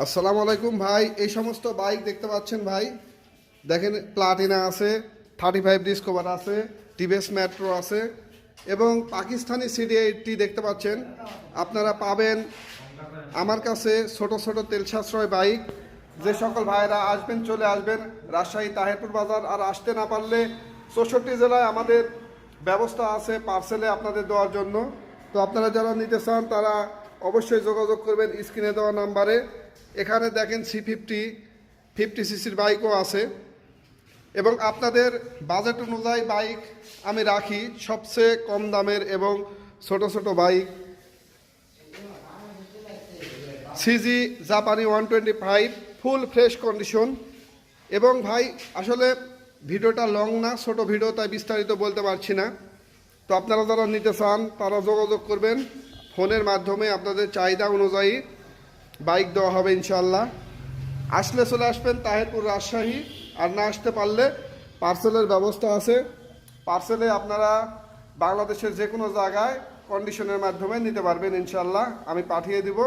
আসসালামু আলাইকুম ভাই, এই সমস্ত বাইক দেখতে পাচ্ছেন ভাই। দেখেন প্লাটিনা আছে থার্টি ফাইভ ডিসকভার আছে টিভিএস মেট্রো আছে, এবং পাকিস্তানি সিডি এইটটি দেখতে পাচ্ছেন। আপনারা পাবেন আমার কাছে ছোট ছোট তেল সাশ্রয় বাইক। যে সকল ভাইয়েরা আসবেন, চলে আসবেন রাজশাহী তাহেরপুর বাজার, আর আসতে না পারলে চৌষট্টি জেলায় আমাদের ব্যবস্থা আছে পার্সেলে আপনাদের দেওয়ার জন্য। তো আপনারা যারা নিতে চান, তারা অবশ্যই যোগাযোগ করবেন স্ক্রিনে দেওয়া নাম্বারে। এখানে দেখেন সি ফিফটি ফিফটি সিসির বাইকও আছে। এবং আপনাদের বাজেট অনুযায়ী বাইক আমি রাখি। সবচেয়ে কম দামের এবং ছোট ছোট বাইক। সিজি জাপানি one twenty five full fresh condition এবং ভাই, আসলে ভিডিওটা লং না, ছোট ভিডিও, তাই বিস্তারিত বলতে পারছি না। তো আপনারা যারা নিতে চান, তারা যোগাযোগ করবেন। ফোনের মাধ্যমে আপনাদের চাহিদা অনুযায়ী বাইক দেওয়া হবে ইনশাল্লাহ আসলে চলে আসবেন তাহেরপুর রাজশাহী আর না আসতে পারলে পার্সেলের ব্যবস্থা আছে। পার্সেলে আপনারা বাংলাদেশের যে কোনো জায়গায় কন্ডিশনের মাধ্যমে নিতে পারবেন ইনশাল্লাহ আমি পাঠিয়ে দিব।